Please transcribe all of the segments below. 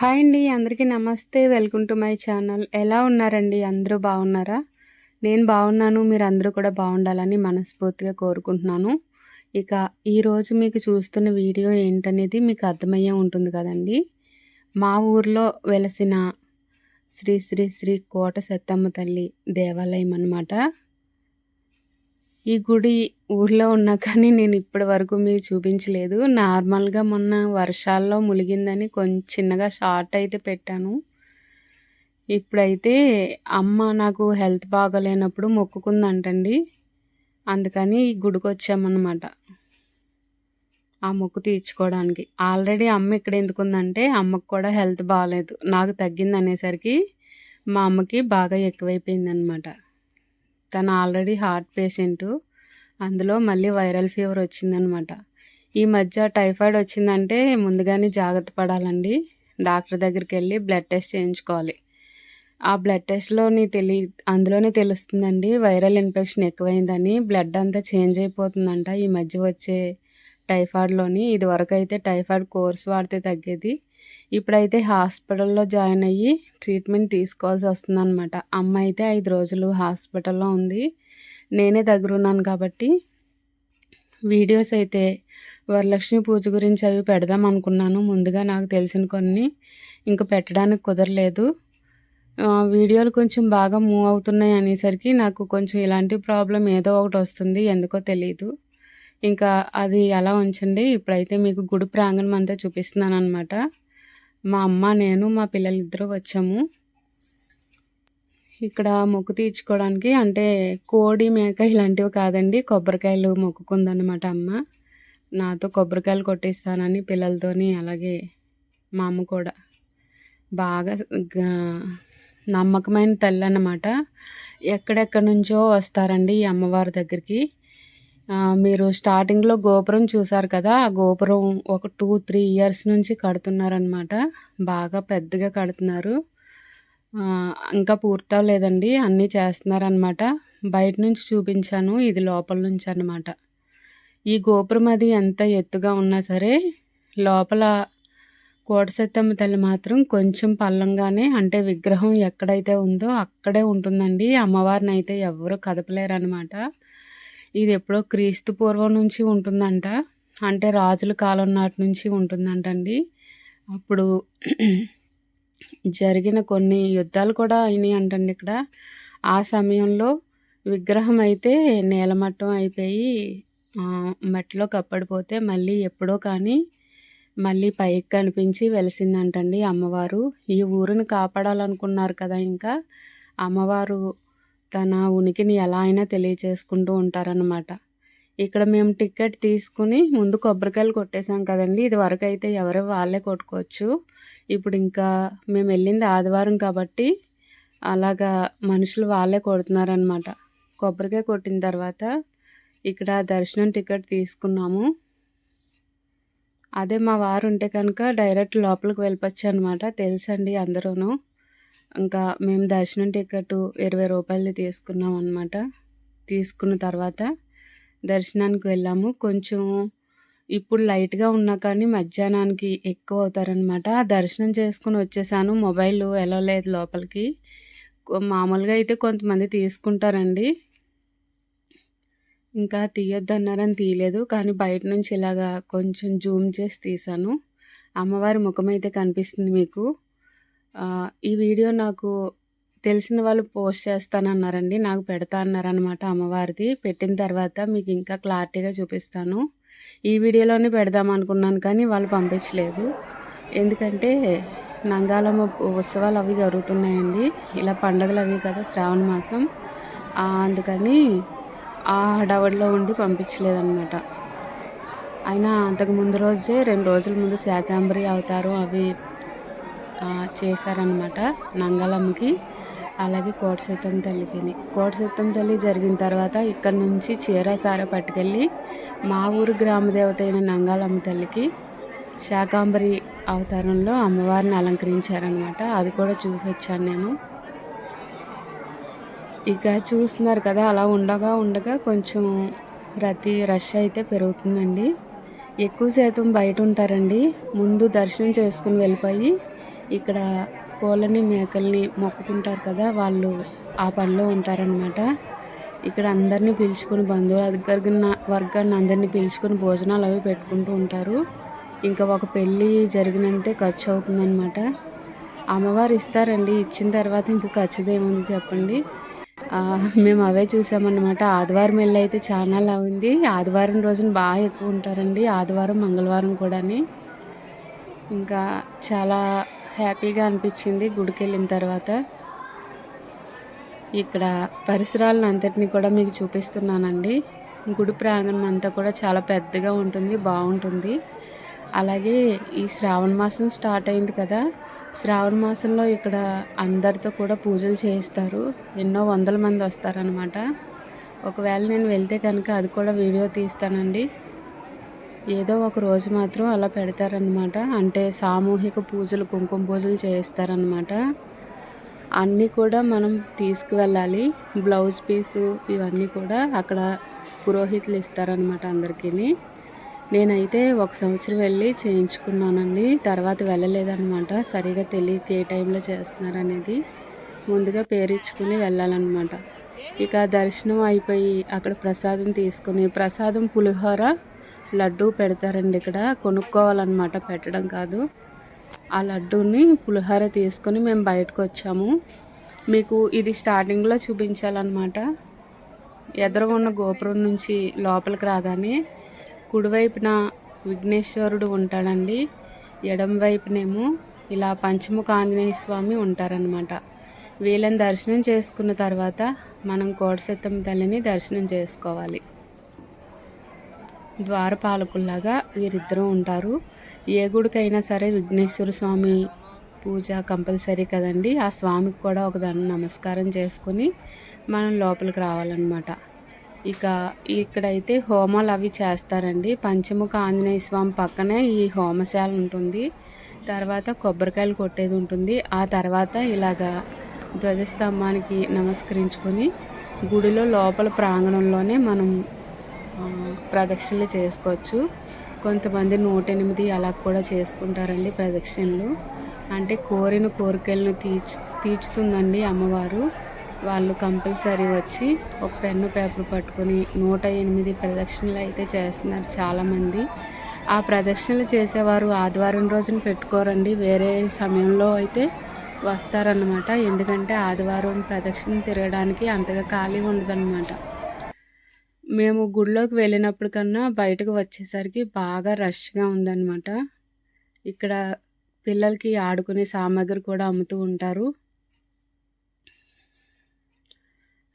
Hi అండి అందరికీ నమస్తే. Welcome to my channel. ఎలా ఉన్నారండి? అందరూ బాగున్నారా? నేను బాగున్నాను. మీరు అందరూ కూడా బాగుండాలని మనస్ఫూర్తిగా కోరుకుంటున్నాను. ఇక ఈరోజు మీకు చూస్తున్న వీడియో ఏంటనేది మీకు అర్థమయ్యే ఉంటుంది కదండి. మా ఊర్లో వెలసిన శ్రీ శ్రీ శ్రీ కోట సత్తమ్మ తల్లి దేవాలయం అన్నమాట. ఈ గుడి ఊర్లో ఉన్నా కానీ నేను ఇప్పటి వరకు మీకు చూపించలేదు. నార్మల్గా మొన్న వర్షాల్లో ములిగిందని కొంచెం చిన్నగా షార్ట్ అయితే పెట్టాను. ఇప్పుడైతే అమ్మ నాకు హెల్త్ బాగోలేనప్పుడు మొక్కుకుందంటండి. అందుకని ఈ గుడికి వచ్చామన్నమాట ఆ మొక్కు తీర్చుకోవడానికి. ఆల్రెడీ అమ్మ ఇక్కడ ఎందుకుందంటే అమ్మకు కూడా హెల్త్ బాగాలేదు నాకు తగ్గింది అనేసరికి మా అమ్మకి బాగా ఎక్కువైపోయింది అనమాట తను ఆల్రెడీ హార్ట్ పేషెంట్. అందులో మళ్ళీ వైరల్ ఫీవర్ వచ్చిందనమాట. ఈ మధ్య టైఫాయిడ్ వచ్చిందంటే ముందుగానే జాగ్రత్త పడాలండి. డాక్టర్ దగ్గరికి వెళ్ళి బ్లడ్ టెస్ట్ చేయించుకోవాలి. ఆ బ్లడ్ టెస్ట్లోని తెలి అందులోనే తెలుస్తుందండి వైరల్ ఇన్ఫెక్షన్ ఎక్కువైందని బ్లడ్ అంతా చేంజ్ అయిపోతుందంట ఈ మధ్య వచ్చే టైఫాయిడ్లోని. ఇది వరకు అయితే టైఫాయిడ్ కోర్స్ వాడితే తగ్గేది. ఇప్పుడైతే హాస్పిటల్లో జాయిన్ అయ్యి ట్రీట్మెంట్ తీసుకోవాల్సి వస్తుందన్నమాట అమ్మ అయితే ఐదు రోజులు హాస్పిటల్లో ఉంది. నేనే దగ్గరున్నాను కాబట్టి వీడియోస్ అయితే వరలక్ష్మి పూజ గురించి అవి పెడదాం అనుకున్నాను. ముందుగా నాకు తెలిసిన కొన్ని ఇంకా పెట్టడానికి కుదరలేదు. వీడియోలు కొంచెం బాగా మూవ్ అవుతున్నాయి అనేసరికి నాకు కొంచెం ఇలాంటి ప్రాబ్లం ఏదో ఒకటి వస్తుంది. ఎందుకో తెలియదు ఇంకా అది అలా ఉంచండి? ఇప్పుడైతే మీకు గుడి ప్రాంగణం అంతా చూపిస్తున్నాను అనమాట మా అమ్మ నేను మా పిల్లలిద్దరూ వచ్చాము. ఇక్కడ మొక్కు తీర్చుకోవడానికి అంటే కోడి మేక ఇలాంటివి కాదండి. కొబ్బరికాయలు మొక్కుకుందనమాట అమ్మ. నాతో కొబ్బరికాయలు కొట్టిస్తానని పిల్లలతోని అలాగే మా అమ్మ కూడా. బాగా నమ్మకమైన తల్లి అన్నమాట. ఎక్కడెక్కడి నుంచో వస్తారండి ఈ అమ్మవారి దగ్గరికి. మీరు స్టార్టింగ్లో గోపురం చూసారు కదా ఆ గోపురం ఒక టూ త్రీ ఇయర్స్ నుంచి కడుతున్నారనమాట బాగా పెద్దగా కడుతున్నారు. ఇంకా పూర్తవలేదండి అన్నీ చేస్తున్నారనమాట బయట నుంచి చూపించాను ఇది లోపల నుంచి అనమాట ఈ గోపురం అది ఎంత ఎత్తుగా ఉన్నా సరే లోపల కోటసత్తమ్మ తల్లి మాత్రం కొంచెం పల్లంగానే అంటే విగ్రహం ఎక్కడైతే ఉందో అక్కడే ఉంటుందండి. అమ్మవారిని అయితే ఎవరు కదపలేరు అనమాట ఇది ఎప్పుడో క్రీస్తు పూర్వం నుంచి ఉంటుందంట. అంటే రాజుల కాలం నాటి నుంచి ఉంటుందంట అండి అప్పుడు జరిగిన కొన్ని యుద్ధాలు కూడా అయినాయి అంటండి ఇక్కడ. ఆ సమయంలో విగ్రహం అయితే నేలమట్టం అయిపోయి మట్టిలో కప్పడిపోతే మళ్ళీ ఎప్పుడో కానీ మళ్ళీ పైకి కనిపించి వెలిసిందంటండి అమ్మవారు. ఈ ఊరిని కాపాడాలనుకున్నారు కదా ఇంకా. అమ్మవారు తన ఉనికిని ఎలా అయినా తెలియచేసుకుంటూ ఉంటారనమాట ఇక్కడ మేము టికెట్ తీసుకుని ముందు కొబ్బరికాయలు కొట్టేసాం కదండి. ఇది వరకు అయితే ఎవరు వాళ్ళే కొట్టుకోవచ్చు. ఇప్పుడు ఇంకా మేము వెళ్ళింది ఆదివారం కాబట్టి అలాగా మనుషులు వాళ్ళే కొడుతున్నారనమాట కొబ్బరికాయ కొట్టిన తర్వాత ఇక్కడ దర్శనం టికెట్ తీసుకున్నాము. అదే మా వారు ఉంటే కనుక డైరెక్ట్ లోపలికి వెళ్ళిపోవచ్చు అనమాట తెలుసండి అందరూను. ఇంకా మేము దర్శనం టికెట్ ఇరవై రూపాయలు తీసుకున్నాం అనమాట తీసుకున్న తర్వాత దర్శనానికి వెళ్ళాము. కొంచెం ఇప్పుడు లైట్గా ఉన్నా కానీ మధ్యాహ్నానికి ఎక్కువ అవుతారనమాట దర్శనం చేసుకుని వచ్చేసాను. మొబైల్ ఎలా లేదు లోపలికి. మామూలుగా అయితే కొంతమంది తీసుకుంటారండి. ఇంకా తీయొద్దన్నారని తీయలేదు. కానీ బయట నుంచి ఇలాగా కొంచెం జూమ్ చేసి తీసాను అమ్మవారి ముఖం అయితే కనిపిస్తుంది మీకు. ఈ వీడియో నాకు తెలిసిన వాళ్ళు పోస్ట్ చేస్తానన్నారండి. నాకు పెడతా అన్నారనమాట అమ్మవారిది. పెట్టిన తర్వాత మీకు ఇంకా క్లారిటీగా చూపిస్తాను. ఈ వీడియోలోనే పెడదాం అనుకున్నాను కానీ వాళ్ళు పంపించలేదు. ఎందుకంటే నంగాలమ్మ ఉత్సవాలు అవి జరుగుతున్నాయండి. ఇలా పండుగలు అవి కదా శ్రావణ మాసం. అందుకని ఆ హడావడిలో ఉండి పంపించలేదన్నమాట. అయినా అంతకు ముందు రోజే రెండు రోజుల ముందు శాకాంబరి అవుతారు అవి చేశారనమాట నంగాలమ్మకి. అలాగే కోటసీతం తల్లికి. కోటసీతం తల్లి జరిగిన తర్వాత ఇక్కడ నుంచి చీర సార పట్టుకెళ్ళి మా ఊరు గ్రామదేవత అయిన నంగాలమ్మ తల్లికి శాకాంబరి అవతారంలో అమ్మవారిని అలంకరించారనమాట అది కూడా చూసి వచ్చాను నేను. ఇక చూస్తున్నారు కదా అలా ఉండగా ఉండగా కొంచెం రతి రష్ అయితే పెరుగుతుందండి. ఎక్కువ శాతం బయట ఉంటారండి. ముందు దర్శనం చేసుకుని వెళ్ళిపోయి ఇక్కడ కోళ్ళని మేకల్ని మొక్కుకుంటారు కదా వాళ్ళు ఆ పనిలో ఉంటారనమాట ఇక్కడ అందరినీ పిలుచుకొని బంధువుల దగ్గర వర్గాన్ని అందరినీ పిలుచుకొని భోజనాలు అవి పెట్టుకుంటూ ఉంటారు. ఇంకా ఒక పెళ్ళి జరిగినంతే ఖర్చు అవుతుందన్నమాట. అమ్మవారు ఇస్తారండి ఇచ్చిన తర్వాత ఇంకా ఖర్చుదేముంది చెప్పండి. మేము అవే చూసామన్నమాట. ఆదివారం వెళ్ళి అయితే చాలా ఉంది. ఆదివారం రోజున బాగా ఎక్కువ ఉంటారండి. ఆదివారం మంగళవారం కూడాని. ఇంకా చాలా హ్యాపీగా అనిపించింది గుడికి వెళ్ళిన తర్వాత. ఇక్కడ పరిసరాలను అంతటిని కూడా మీకు చూపిస్తున్నానండి. గుడి ప్రాంగణం అంతా కూడా చాలా పెద్దగా ఉంటుంది బాగుంటుంది. అలాగే ఈ శ్రావణ మాసం స్టార్ట్ అయింది కదా శ్రావణ మాసంలో ఇక్కడ అందరితో కూడా పూజలు చేయిస్తారు. ఎన్నో వందల మంది వస్తారనమాట ఒకవేళ నేను వెళ్తే కనుక అది కూడా వీడియో తీస్తానండి. ఏదో ఒక రోజు మాత్రం అలా పెడతారనమాట అంటే సామూహిక పూజలు కుంకుమ పూజలు చేయిస్తారనమాట అన్నీ కూడా మనం తీసుకువెళ్ళాలి. బ్లౌజ్ పీసు ఇవన్నీ కూడా అక్కడ పురోహితులు ఇస్తారనమాట అందరికీ నేనైతే ఒక సంవత్సరం వెళ్ళి చేయించుకున్నానండి. తర్వాత వెళ్ళలేదనమాట సరిగా తెలియక ఏ టైంలో చేస్తున్నారు అనేది ముందుగా పేరిచ్చుకుని వెళ్ళాలన్నమాట. ఇక దర్శనం అయిపోయి అక్కడ ప్రసాదం తీసుకుని ప్రసాదం పులిహోర లడ్డు పెడతారండి ఇక్కడ. కొనుక్కోవాలన్నమాట పెట్టడం కాదు. ఆ లడ్డూని పులిహోర తీసుకొని మేము బయటకు వచ్చాము. మీకు ఇది స్టార్టింగ్లో చూపించాలన్నమాట. ఎదురుగా ఉన్న గోపురం నుంచి లోపలికి రాగానే కుడివైపున విఘ్నేశ్వరుడు ఉంటాడండి. ఎడం వైపునేమో ఇలా పంచముఖ ఆంజనేయ స్వామి ఉంటారనమాట వీళ్ళని దర్శనం చేసుకున్న తర్వాత మనం కోటసెత్తం తల్లిని దర్శనం చేసుకోవాలి. ద్వారపాలకుల్లాగా వీరిద్దరూ ఉంటారు. ఏ గుడికైనా సరే విఘ్నేశ్వర స్వామి పూజ కంపల్సరీ కదండి. ఆ స్వామికి కూడా ఒక దాన్ని నమస్కారం చేసుకొని మనం లోపలికి రావాలన్నమాట. ఇక ఇక్కడైతే హోమాలు అవి చేస్తారండి. పంచముఖ ఆంజనేయ స్వామి పక్కనే ఈ హోమశాల ఉంటుంది. తర్వాత కొబ్బరికాయలు కొట్టేది ఉంటుంది. ఆ తర్వాత ఇలాగా ధ్వజస్తంభానికి నమస్కరించుకొని గుడిలో లోపల ప్రాంగణంలోనే మనం ప్రదక్షిణలు చేసుకోవచ్చు. కొంతమంది నూట ఎనిమిది అలా కూడా చేసుకుంటారండి ప్రదక్షిణలు. అంటే కోరిన కోరికలను తీర్చు తీర్చుతుందండి అమ్మవారు. వాళ్ళు కంపల్సరీ వచ్చి ఒక పెన్ను పేపర్ పట్టుకొని నూట ఎనిమిది ప్రదక్షిణలు అయితే చేస్తున్నారు చాలామంది. ఆ ప్రదక్షిణలు చేసేవారు ఆదివారం రోజున పెట్టుకోరండి. వేరే సమయంలో అయితే వస్తారన్నమాట. ఎందుకంటే ఆదివారం ప్రదక్షిణ తిరగడానికి అంతగా ఖాళీ ఉండదన్నమాట. మేము గుడిలోకి వెళ్ళినప్పుడు కన్నా బయటకు వచ్చేసరికి బాగా రష్గా ఉందన్నమాట. ఇక్కడ పిల్లలకి ఆడుకునే సామాగ్రి కూడా అమ్ముతూ ఉంటారు.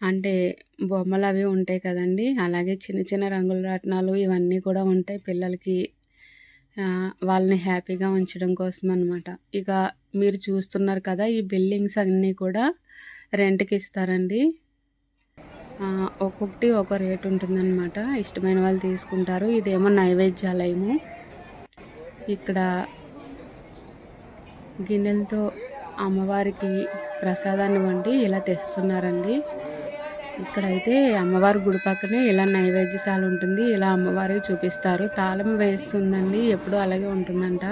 అంటే బొమ్మలు అవి ఉంటాయి కదండి. అలాగే చిన్న చిన్న రంగుల రాట్నాలు ఇవన్నీ కూడా ఉంటాయి పిల్లలకి. వాళ్ళని హ్యాపీగా ఉంచడం కోసం అనమాట ఇక మీరు చూస్తున్నారు కదా ఈ బిల్డింగ్స్ అన్నీ కూడా రెంట్కి ఇస్తారండి. ఒక్కొక్కటి ఒక రేట్ ఉంటుందన్నమాట. ఇష్టమైన వాళ్ళు తీసుకుంటారు. ఇదేమో నైవేద్యాలయము. ఇక్కడ గిన్నెలతో అమ్మవారికి ప్రసాదాన్ని వండి ఇలా తెస్తున్నారండి. ఇక్కడైతే అమ్మవారి గుడి పక్కనే ఇలా నైవేద్యశాల ఉంటుంది. ఇలా అమ్మవారికి చూపిస్తారు. తాళం వేస్తుందండి. ఎప్పుడూ అలాగే ఉంటుందంట.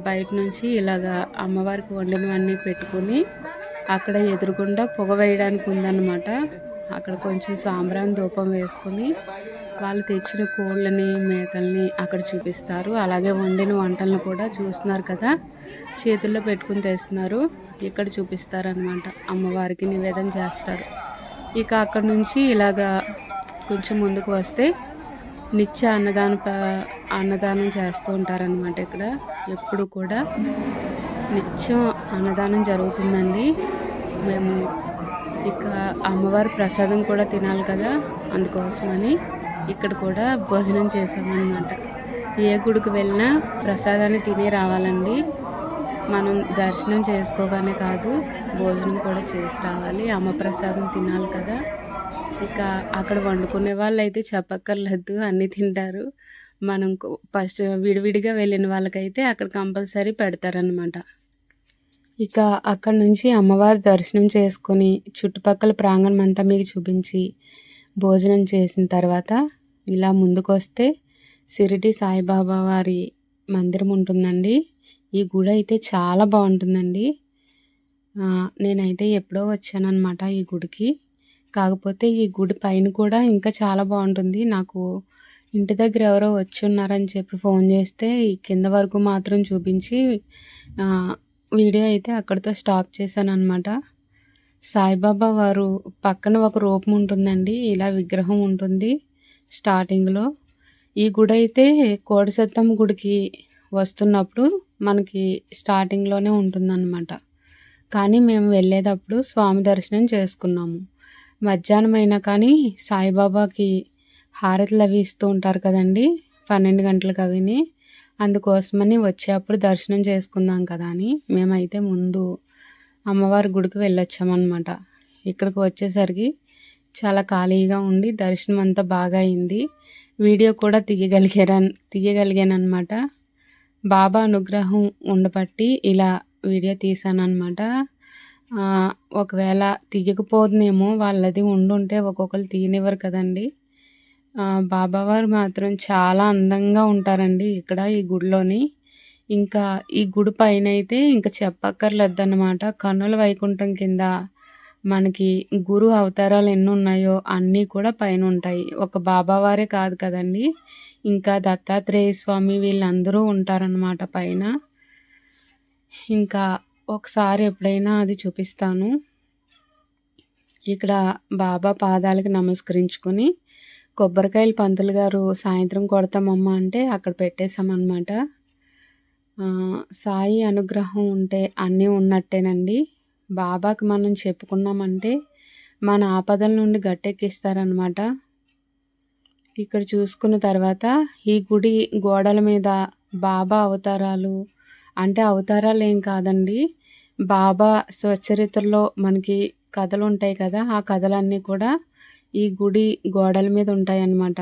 బయట నుంచి ఇలాగా అమ్మవారికి వండినవన్నీ పెట్టుకుని అక్కడ ఎదురుగుండా పొగ వేయడానికి ఉందన్నమాట. అక్కడ కొంచెం సాంబ్రాన్ ధూపం వేసుకుని వాళ్ళు తెచ్చిన కోళ్ళని మేకల్ని అక్కడ చూపిస్తారు. అలాగే వండిన వంటలను కూడా చూస్తున్నారు కదా. చేతుల్లో పెట్టుకుని తెస్తున్నారు. ఇక్కడ చూపిస్తారనమాట అమ్మవారికి నివేదన చేస్తారు. ఇక అక్కడ నుంచి ఇలాగా కొంచెం ముందుకు వస్తే నిత్య అన్నదాన అన్నదానం చేస్తూ ఉంటారనమాట ఇక్కడ. ఎప్పుడు కూడా నిత్యం అన్నదానం జరుగుతుందండి. మేము ఇక అమ్మవారి ప్రసాదం కూడా తినాలి కదా అందుకోసమని ఇక్కడ కూడా భోజనం చేసామన్నమాట ఏ గుడికి వెళ్ళినా ప్రసాదాన్ని తినే రావాలండి. మనం దర్శనం చేసుకోగానే కాదు భోజనం కూడా చేసి రావాలి. అమ్మ ప్రసాదం తినాలి కదా. ఇక అక్కడ వండుకునే వాళ్ళు అయితే చెప్పక్కర్లేదు అన్నీ తింటారు. మనం ఫస్ట్ విడివిడిగా వెళ్ళిన వాళ్ళకైతే అక్కడ కంపల్సరీ పెడతారనమాట ఇక అక్కడ నుంచి అమ్మవారి దర్శనం చేసుకొని చుట్టుపక్కల ప్రాంగణం అంతా మీకు చూపించి భోజనం చేసిన తర్వాత ఇలా ముందుకొస్తే షిరిడి సాయిబాబా వారి మందిరం ఉంటుందండి. ఈ గుడి అయితే చాలా బాగుంటుందండి. నేనైతే ఎప్పుడో వచ్చానమాట ఈ గుడికి. కాకపోతే ఈ గుడి పైన కూడా ఇంకా చాలా బాగుంటుంది. నాకు ఇంటి దగ్గర ఎవరో వచ్చి ఉన్నారని చెప్పి ఫోన్ చేస్తే ఈ కింద వరకు మాత్రం చూపించి వీడియో అయితే అక్కడితో స్టాప్ చేశాను అనమాట సాయిబాబా వారు పక్కన ఒక రూపం ఉంటుందండి ఇలా విగ్రహం ఉంటుంది స్టార్టింగ్లో. ఈ గుడి అయితే కోడిసత్తం గుడికి వస్తున్నప్పుడు మనకి స్టార్టింగ్లోనే ఉంటుందన్నమాట. కానీ మేము వెళ్ళేటప్పుడు స్వామి దర్శనం చేసుకున్నాము. మధ్యాహ్నం అయినా కానీ సాయిబాబాకి హారతులు అవి ఇస్తూ ఉంటారు కదండి పన్నెండు గంటలకు అవిని. అందుకోసమని వచ్చేప్పుడు దర్శనం చేసుకుందాం కదా అని మేమైతే ముందు అమ్మవారి గుడికి వెళ్ళొచ్చామన్నమాట. ఇక్కడికి వచ్చేసరికి చాలా ఖాళీగా ఉండి దర్శనం అంతా బాగా అయింది. వీడియో కూడా తీయగలిగారా తీయగలిగాను అనమాట బాబా అనుగ్రహం ఉండబట్టి ఇలా వీడియో తీసాను అనమాట ఒకవేళ తీయకపోతుందేమో వాళ్ళది ఉండుంటే ఒక్కొక్కరు తీయనివ్వరు కదండి. బాబావారు మాత్రం చాలా అందంగా ఉంటారండి ఇక్కడ ఈ గుడిలోని. ఇంకా ఈ గుడి పైన అయితే ఇంకా చెప్పక్కర్లేదన్నమాట. కన్నుల వైకుంఠం కింద మనకి గురు అవతారాలు ఎన్ని ఉన్నాయో అన్నీ కూడా పైన ఉంటాయి. ఒక బాబావారే కాదు కదండి. ఇంకా దత్తాత్రేయ స్వామి వీళ్ళందరూ ఉంటారనమాట పైన. ఇంకా ఒకసారి ఎప్పుడైనా అది చూపిస్తాను. ఇక్కడ బాబా పాదాలకి నమస్కరించుకొని కొబ్బరికాయలు పంతులు గారు సాయంత్రం కొడతామమ్మ అంటే అక్కడ పెట్టేశామన్నమాట. సాయి అనుగ్రహం ఉంటే అన్నీ ఉన్నట్టేనండి. బాబాకి మనం చెప్పుకున్నామంటే మన ఆపదల నుండి గట్టెక్కిస్తారనమాట ఇక్కడ చూసుకున్న తర్వాత ఈ గుడి గోడల మీద బాబా అవతారాలు అంటే అవతారాలు ఏం కాదండి. బాబా స్వచరిత్రలో మనకి కథలు ఉంటాయి కదా ఆ కథలన్నీ కూడా ఈ గుడి గోడల మీద ఉంటాయి అన్నమాట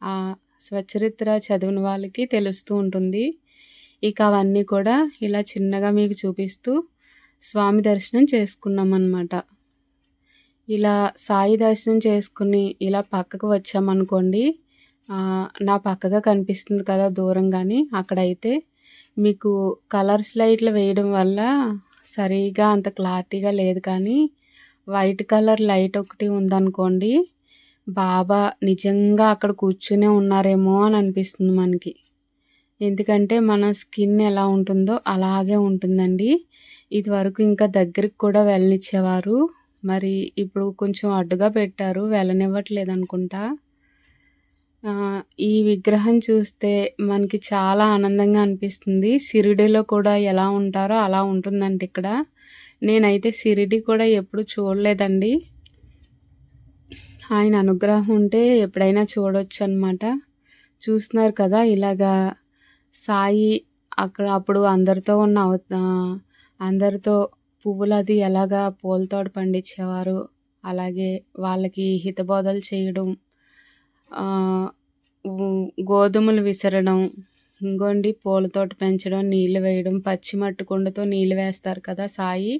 ఆ స్వచరిత్ర చదివిన వాళ్ళకి తెలుస్తూ ఉంటుంది. ఇక అవన్నీ కూడా ఇలా చిన్నగా మీకు చూపిస్తూ స్వామి దర్శనం చేసుకున్నాం అన్నమాట ఇలా సాయి దర్శనం చేసుకుని ఇలా పక్కకు వచ్చామనుకోండి నా పక్కగా కనిపిస్తుంది కదా దూరంగాని అక్కడైతే మీకు కలర్స్ లైట్లు వేయడం వల్ల సరిగా అంత క్లారిటీగా లేదు కానీ వైట్ కలర్ లైట్ ఒకటి ఉందనుకోండి బాబా నిజంగా అక్కడ కూర్చునే ఉన్నారేమో అని అనిపిస్తుంది మనకి. ఎందుకంటే మన స్కిన్ ఎలా ఉంటుందో అలాగే ఉంటుందండి. ఇది వరకు ఇంకా దగ్గరికి కూడా వెళ్ళనిచ్చేవారు. మరి ఇప్పుడు కొంచెం అడ్డుగా పెట్టారు వెళ్ళనివ్వట్లేదు అనుకుంటా ఈ విగ్రహం చూస్తే మనకి చాలా ఆనందంగా అనిపిస్తుంది. షిరిడిలో కూడా ఎలా ఉంటారో అలా ఉంటుందండి ఇక్కడ. నేనైతే సిరిడి కూడా ఎప్పుడు చూడలేదండి. ఆయన అనుగ్రహం ఉంటే ఎప్పుడైనా చూడవచ్చు అనమాట చూస్తున్నారు కదా ఇలాగా సాయి అక్కడ అప్పుడు అందరితో ఉన్న అందరితో పువ్వులు అది ఎలాగా పూలతోట పండించేవారు అలాగే వాళ్ళకి హితబోధలు చేయడం గోధుమలు విసరడం ఇంకోండి పూలతోట పెంచడం నీళ్ళు వేయడం పచ్చి మట్టి కుండతో నీళ్ళు వేస్తారు కదా సాయి.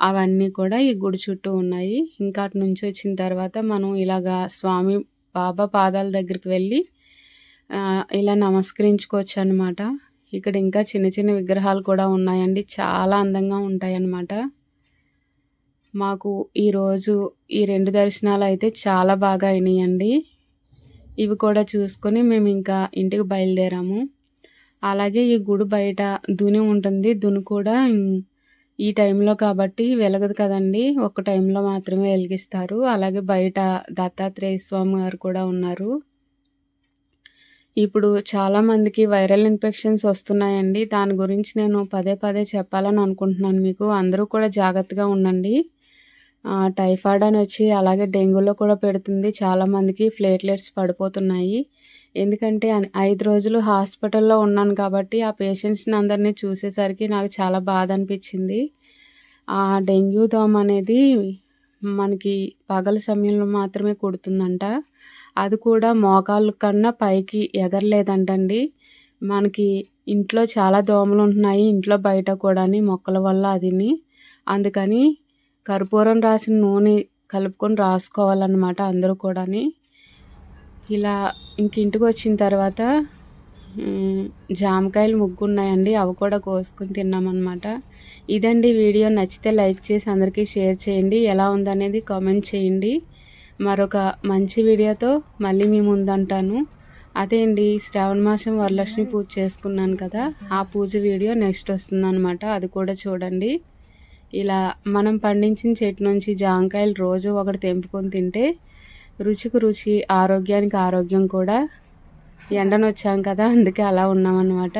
అవన్నీ కూడా ఈ గుడి చుట్టూ ఉన్నాయి. ఇంకా అటు నుంచి వచ్చిన తర్వాత మనం ఇలాగా స్వామి బాబా పాదాల దగ్గరికి వెళ్ళి ఇలా నమస్కరించుకోవచ్చు అనమాట ఇక్కడ ఇంకా చిన్న చిన్న విగ్రహాలు కూడా ఉన్నాయండి. చాలా అందంగా ఉంటాయన్నమాట. మాకు ఈరోజు ఈ రెండు దర్శనాలు అయితే చాలా బాగా అయినాయండి. ఇవి కూడా చూసుకొని మేము ఇంకా ఇంటికి బయలుదేరాము. అలాగే ఈ గుడి బయట దుని ఉంటుంది. దుని కూడా ఈ టైంలో కాబట్టి వెలగదు కదండి. ఒక టైంలో మాత్రమే వెలిగిస్తారు. అలాగే బయట దత్తాత్రేయ స్వామి గారు కూడా ఉన్నారు. ఇప్పుడు చాలామందికి వైరల్ ఇన్ఫెక్షన్స్ వస్తున్నాయండి. దాని గురించి నేను పదే పదే చెప్పాలని అనుకుంటున్నాను మీకు. అందరూ కూడా జాగ్రత్తగా ఉండండి. టైఫాయిడ్ అని వచ్చి అలాగే డెంగ్యూలో కూడా పెడుతుంది. చాలామందికి ప్లేట్లెట్స్ పడిపోతున్నాయి. ఎందుకంటే ఐదు రోజులు హాస్పిటల్లో ఉన్నాను కాబట్టి ఆ పేషెంట్స్ని అందరినీ చూసేసరికి నాకు చాలా బాధ అనిపించింది. ఆ డెంగ్యూ దోమ అనేది మనకి పగల సమయంలో మాత్రమే కుడుతుందంట. అది కూడా మోకాళ్ళ కన్నా పైకి ఎగరలేదంటండి. మనకి ఇంట్లో చాలా దోమలు ఉంటున్నాయి ఇంట్లో బయట కూడా మొక్కల వల్ల అదిని. అందుకని కర్పూరం రాసిన నూనె కలుపుకొని రాసుకోవాలన్నమాట అందరూ కూడా ఇలా ఇంక ఇంటికి వచ్చిన తర్వాత జామకాయలు ముగ్గు ఉన్నాయండి అవి కూడా కోసుకుని తిన్నామన్నమాట. ఇదండి వీడియో. నచ్చితే లైక్ చేసి అందరికీ షేర్ చేయండి. ఎలా ఉందనేది కామెంట్ చేయండి. మరొక మంచి వీడియోతో మళ్ళీ మీ ముందంటాను అదే అండి శ్రావణ మాసం వరలక్ష్మి పూజ చేసుకున్నాను కదా ఆ పూజ వీడియో నెక్స్ట్ వస్తుందన్నమాట. అది కూడా చూడండి. ఇలా మనం పండించిన చెట్టు నుంచి జామకాయలు రోజు ఒకటి తెంపుకొని తింటే రుచికి రుచి ఆరోగ్యానికి ఆరోగ్యం కూడా ఎండనొచ్చాం కదా అందుకే అలా ఉన్నామన్నమాట.